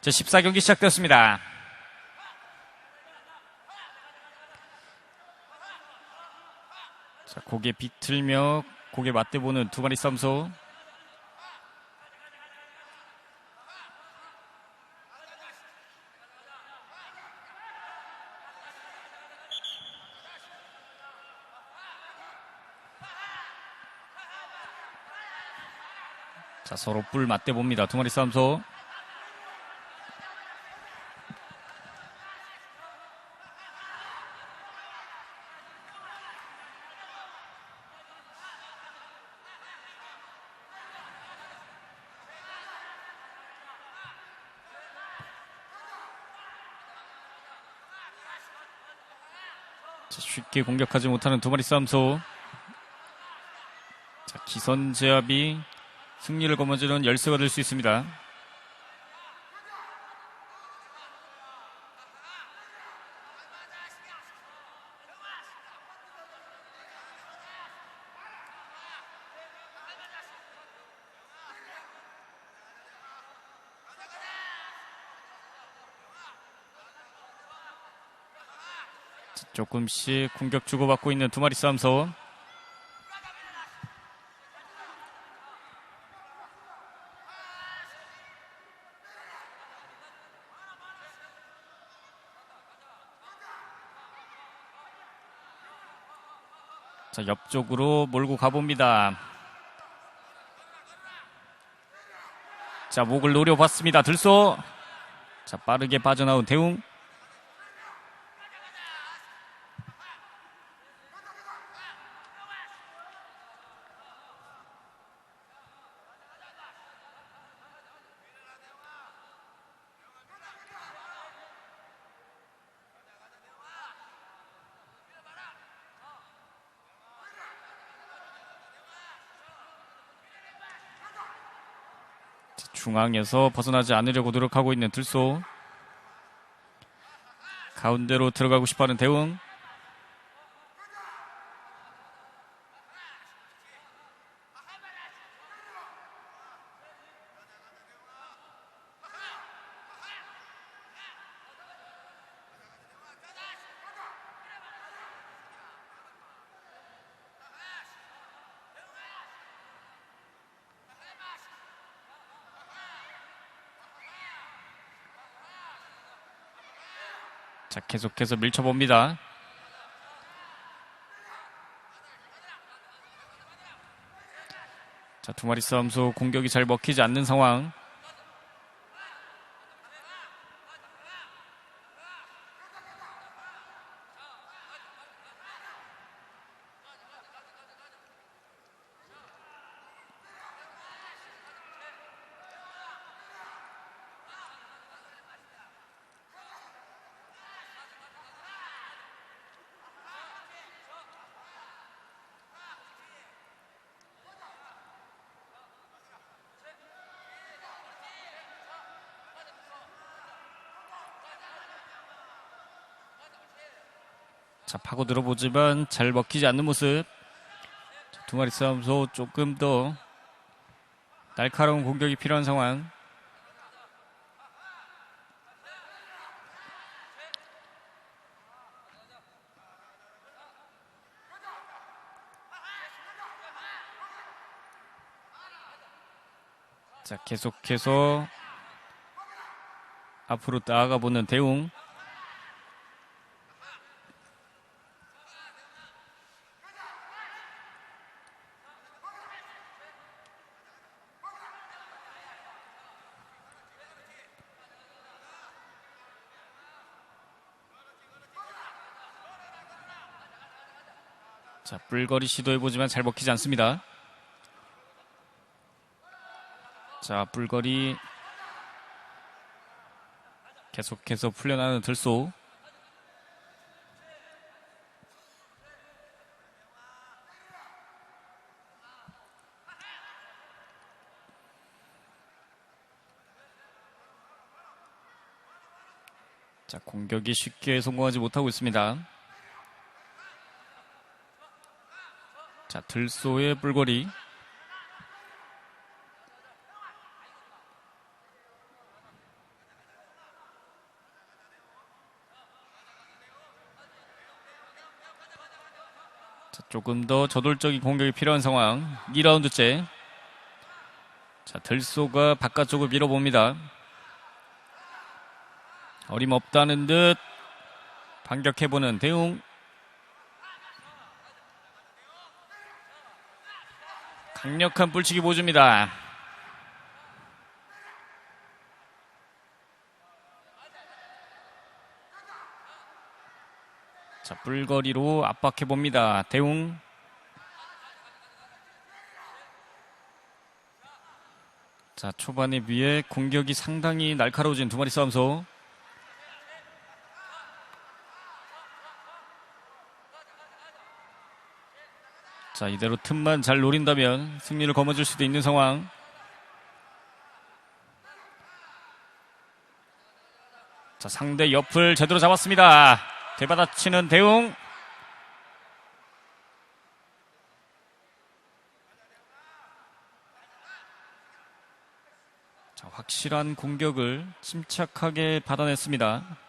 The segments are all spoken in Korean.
자, 14경기 시작되었습니다. 자, 고개 비틀며 고개 맞대보는 두 마리 쌈소. 자, 서로 뿔 맞대봅니다. 두 마리 쌈소. 쉽게 공격하지 못하는 두 마리 쌈소. 자, 기선 제압이 승리를 거머쥐는 열쇠가 될 수 있습니다. 조금씩 공격 주고받고 있는 두 마리 싸움소. 자, 옆쪽으로 몰고 가봅니다. 자, 목을 노려봤습니다. 들쏘. 자, 빠르게 빠져나온 대웅. 중앙에서 벗어나지 않으려고 노력하고 있는 들소. 가운데로 들어가고 싶어하는 대웅. 계속해서 밀쳐봅니다. 자, 두 마리 싸움소 공격이 잘 먹히지 않는 상황. 자, 파고 들어보지만 잘 먹히지 않는 모습. 자, 두 마리 싸움소 조금 더 날카로운 공격이 필요한 상황. 자, 계속해서 앞으로 나아가 보는 대웅. 자, 뿔거리 시도해보지만 잘 먹히지 않습니다. 자, 뿔거리 계속해서 풀려나는 들소. 자, 공격이 쉽게 성공하지 못하고 있습니다. 자, 들소의 불거리. 자, 조금 더 저돌적인 공격이 필요한 상황. 2라운드째. 자, 들소가 바깥쪽을 밀어봅니다. 어림없다는 듯 반격해보는 대웅 강력한 뿔치기 보여줍니다. 자, 뿔거리로 압박해 봅니다. 대웅. 자, 초반에 비해 공격이 상당히 날카로워진 두 마리 싸움소. 자, 이대로 틈만 잘 노린다면 승리를 거머쥘 수도 있는 상황. 자, 상대 옆을 제대로 잡았습니다. 대받아치는 대웅. 자, 확실한 공격을 침착하게 받아냈습니다.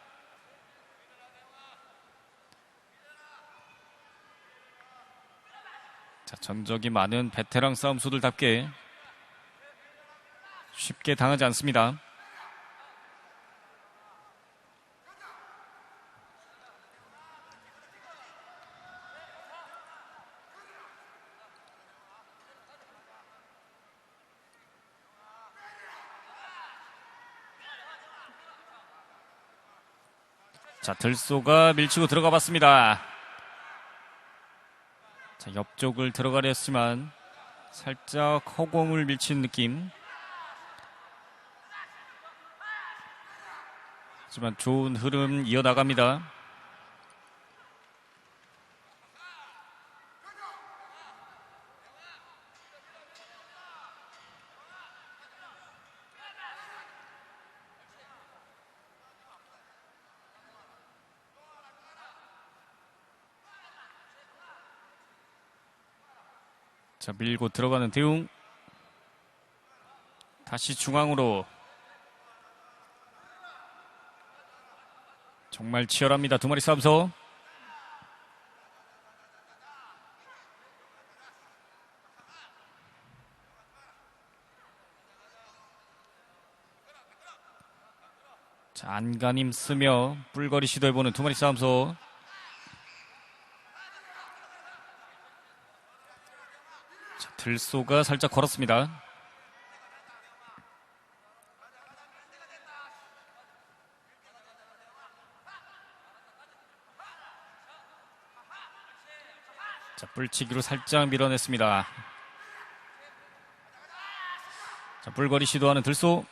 전적이 많은 베테랑 싸움수들답게 쉽게 당하지 않습니다. 자, 들소가 밀치고 들어가 봤습니다. 자, 옆쪽을 들어가려 했지만 살짝 허공을 밀친 느낌. 하지만 좋은 흐름 이어나갑니다. 자, 밀고 들어가는 대웅. 다시 중앙으로. 정말 치열합니다. 두 마리 싸움서. 자, 안간힘 쓰며 뿔거리 시도해보는 두 마리 싸움서. 들소가 살짝 걸었습니다. 자, 뿔치기로 살짝 밀어냈습니다. 자, 뿔거리 시도하는 들소.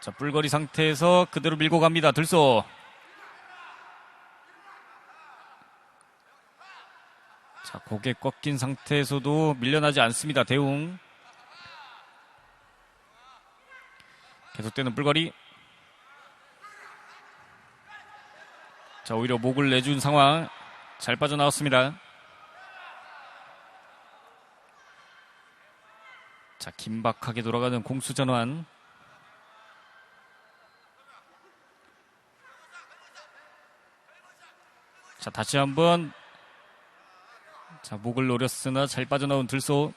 자, 뿔거리 상태에서 그대로 밀고 갑니다. 들소. 고개 꺾인 상태에서도 밀려나지 않습니다. 대웅. 계속되는 뿔거리. 자, 오히려 목을 내준 상황. 잘 빠져나왔습니다. 자, 긴박하게 돌아가는 공수 전환. 자, 다시 한번 자, 목을 노렸으나 잘 빠져나온 들소.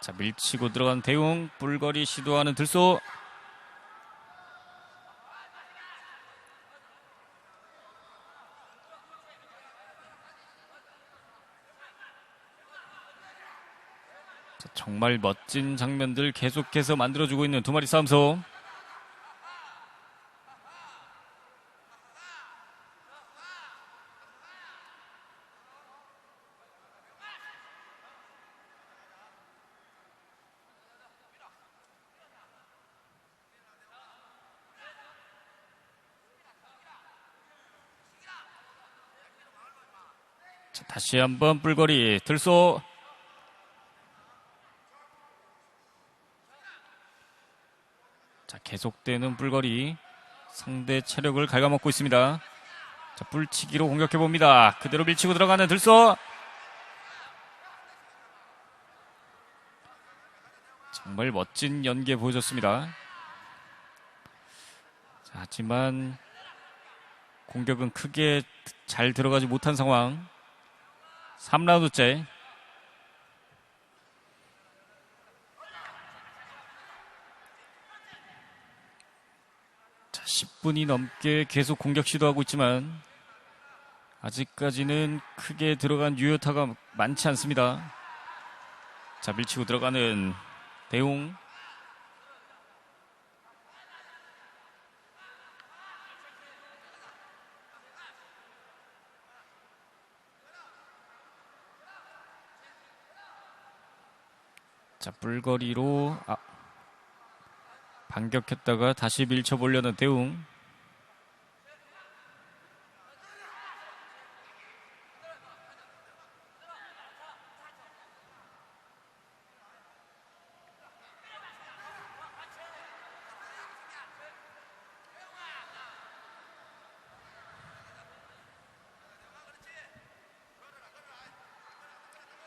자, 밀치고 들어간 대웅, 뿔거리 시도하는 들소. 자, 정말 멋진 장면들 계속해서 만들어주고 있는 두 마리 싸움소. 자, 다시 한번 뿔거리 들소. 계속되는 뿔거리 상대 체력을 갉아먹고 있습니다. 자, 뿔치기로 공격해 봅니다. 그대로 밀치고 들어가는 들소. 정말 멋진 연계 보여줬습니다. 자, 하지만 공격은 크게 잘 들어가지 못한 상황. 3라운드째. 자, 10분이 넘게 계속 공격 시도하고 있지만 아직까지는 크게 들어간 유효타가 많지 않습니다. 자, 밀치고 들어가는 대웅. 자, 뿔거리로 아, 반격했다가 다시 밀쳐보려는 대웅.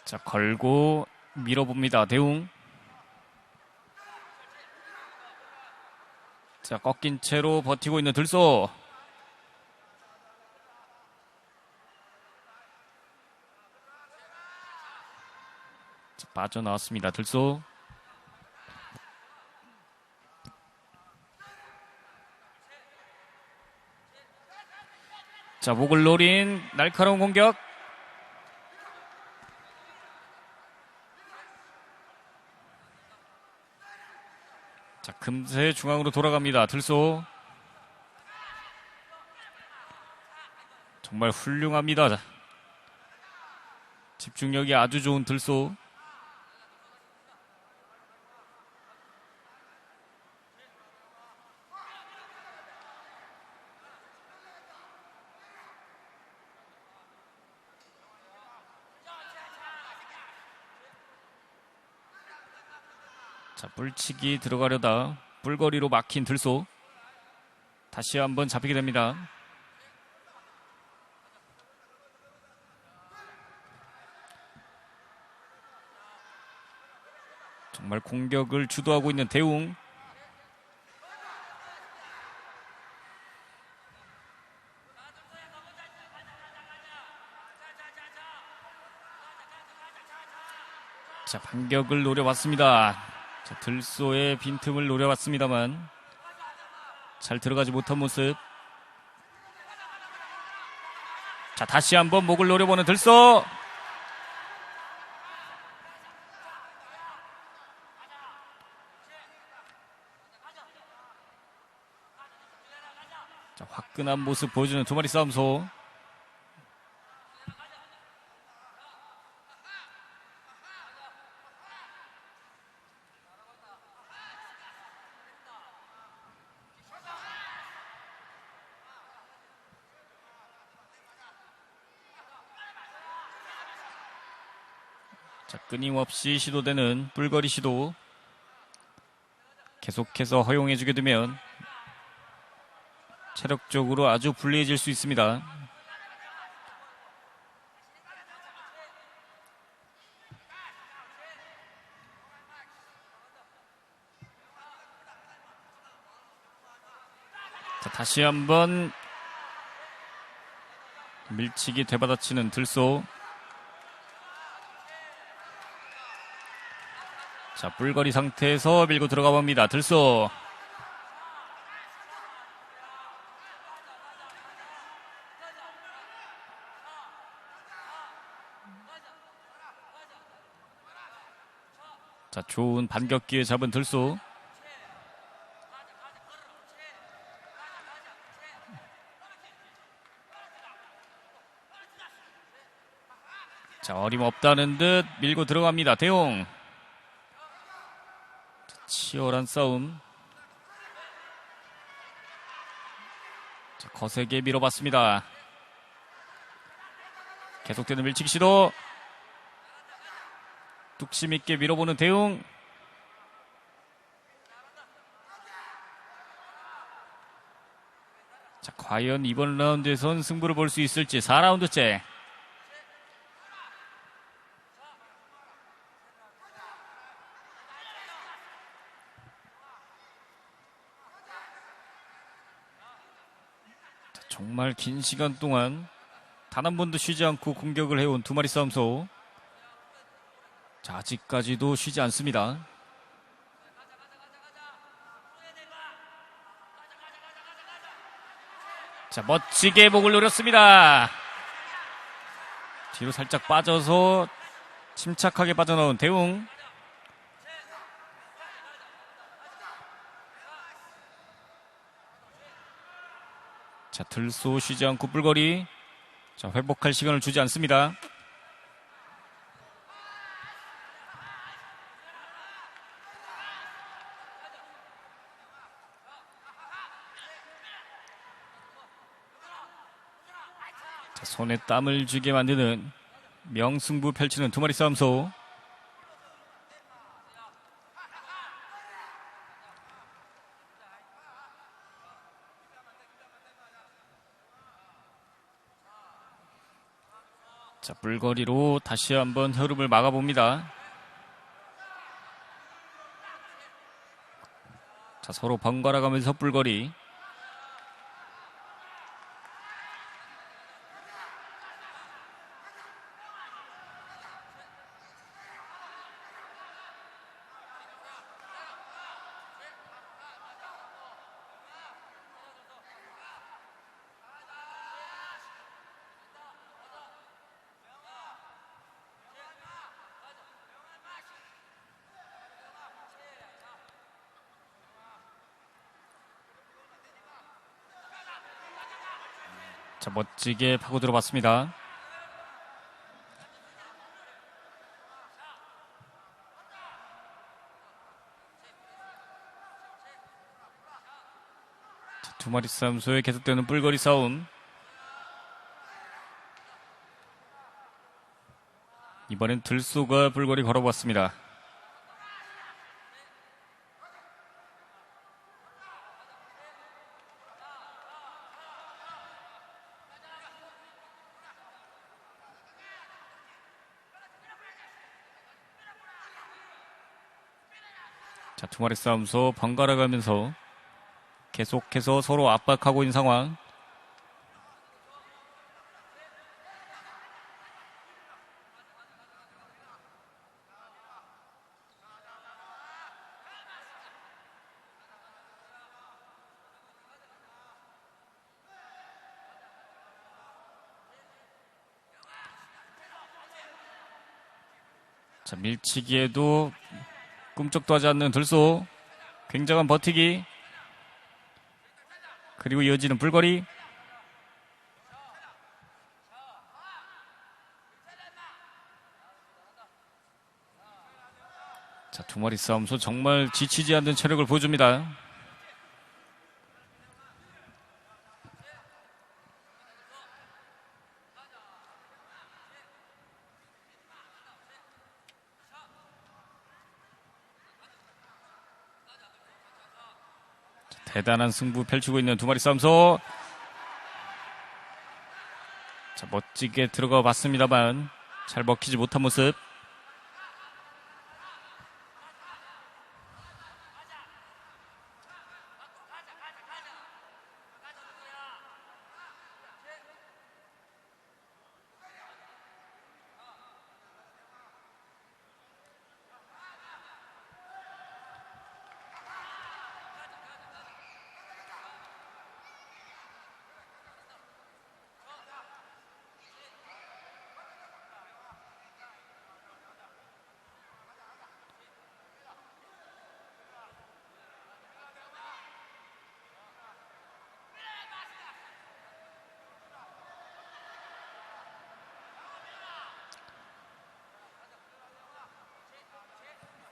자, 걸고 밀어봅니다. 대웅. 자, 꺾인 채로 버티고 있는 들소. 자, 빠져나왔습니다. 들소. 자, 목을 노린 날카로운 공격. 금세 중앙으로 돌아갑니다. 들소. 정말 훌륭합니다. 집중력이 아주 좋은 들소. 자, 뿔치기 들어가려다 뿔거리로 막힌 들소. 다시 한번 잡히게 됩니다. 정말 공격을 주도하고 있는 대웅. 자, 반격을 노려봤습니다. 자, 들소의 빈틈을 노려봤습니다만 잘 들어가지 못한 모습. 자, 다시 한번 목을 노려보는 들소. 자, 화끈한 모습 보여주는 두 마리 싸움소. 끊임없이 시도되는 뿔거리 시도. 계속해서 허용해주게 되면 체력적으로 아주 불리해질 수 있습니다. 자, 다시 한번 밀치기 되받아치는 들소. 자, 뿔거리 상태에서 밀고 들어가 봅니다. 들소. 자, 좋은 반격 기회 잡은 들소. 자, 어림없다는 듯 밀고 들어갑니다. 대용. 자, 치열한 싸움. 자, 거세게 밀어봤습니다. 계속되는 밀치기 시도. 뚝심 있게 밀어보는 대웅. 자, 과연 이번 라운드에선 승부를 볼 수 있을지 4라운드째. 자, 정말 긴 시간 동안 단 한 번도 쉬지 않고 공격을 해온 두 마리 싸움소. 자, 아직까지도 쉬지 않습니다. 자, 멋지게 목을 노렸습니다. 뒤로 살짝 빠져서 침착하게 빠져나온 대웅. 자, 들쏘 쉬지 않고 뿔거리. 자, 회복할 시간을 주지 않습니다. 자, 손에 땀을 쥐게 만드는 명승부 펼치는 두 마리 싸움소. 자, 뿔거리로 다시 한번 흐름을 막아봅니다. 자, 서로 번갈아 가면서 뿔거리. 자, 멋지게 파고 들어봤습니다. 자, 두 마리 싸움 소에 계속되는 뿔거리 싸움. 이번엔 들쏘가 뿔거리 걸어봤습니다. 두 마리 싸움소 번갈아 가면서 계속해서 서로 압박하고 있는 상황. 자, 밀치기에도 꿈쩍도 하지 않는 들소. 굉장한 버티기. 그리고 이어지는 불거리. 자, 두 마리 싸움소 정말 지치지 않는 체력을 보여줍니다. 대단한 승부 펼치고 있는 두 마리 싸움소. 자, 멋지게 들어가 봤습니다만 잘 먹히지 못한 모습.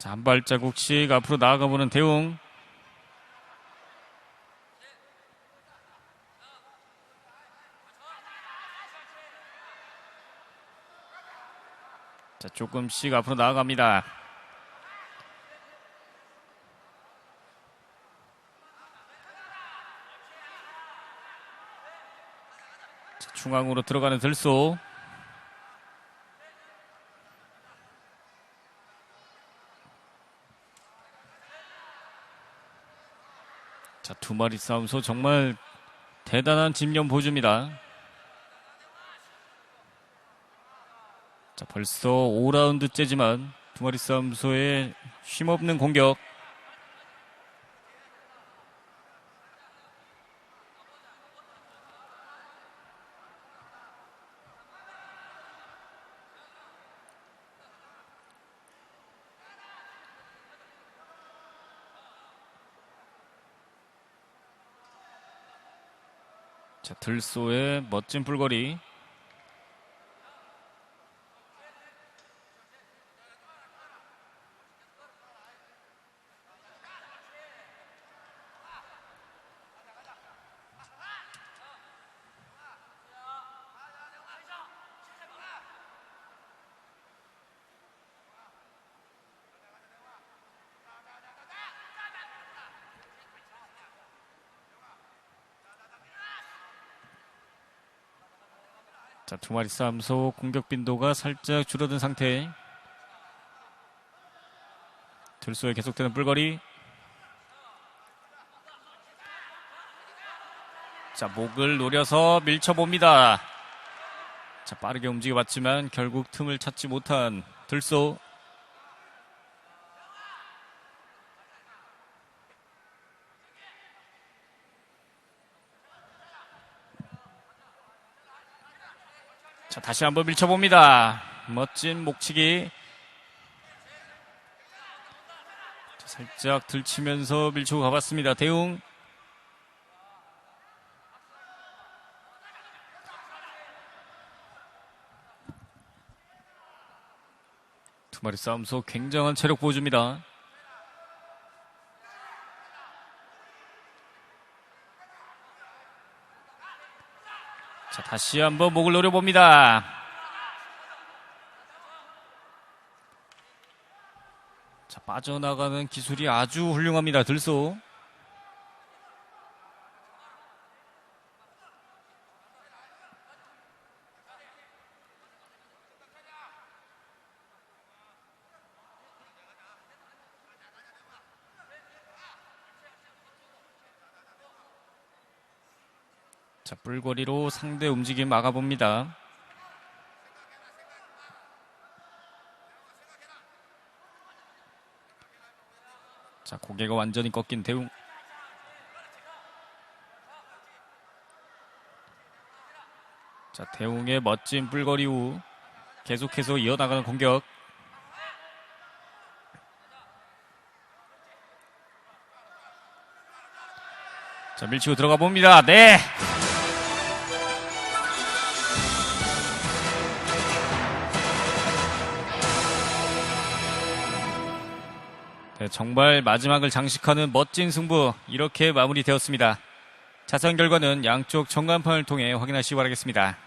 자, 한 발자국씩 앞으로 나아가 보는 대웅. 자, 조금씩 앞으로 나아갑니다. 중앙으로 들어가는 들소. 자, 두 마리 싸움소 정말 대단한 집념 보여줍니다. 자, 벌써 5라운드째지만 두 마리 싸움소의 쉼없는 공격. 자, 들소의 멋진 불거리. 자, 두 마리 싸움소 공격 빈도가 살짝 줄어든 상태. 들소에 계속되는 불거리. 자, 목을 노려서 밀쳐봅니다. 자, 빠르게 움직여봤지만 결국 틈을 찾지 못한 들소. 자, 다시 한번 밀쳐봅니다. 멋진 목치기. 자, 살짝 들치면서 밀치고 가봤습니다. 대웅. 두 마리 싸움소 굉장한 체력 보여줍니다. 자, 다시 한번 목을 노려봅니다. 자, 빠져나가는 기술이 아주 훌륭합니다. 들소. 자, 뿔거리로 상대 움직임 막아봅니다. 자, 고개가 완전히 꺾인 대웅. 자, 대웅의 멋진 뿔거리 후 계속해서 이어나가는 공격. 자, 밀치고 들어가 봅니다. 네. 정말 마지막을 장식하는 멋진 승부 이렇게 마무리되었습니다. 자세한 결과는 양쪽 전광판을 통해 확인하시기 바라겠습니다.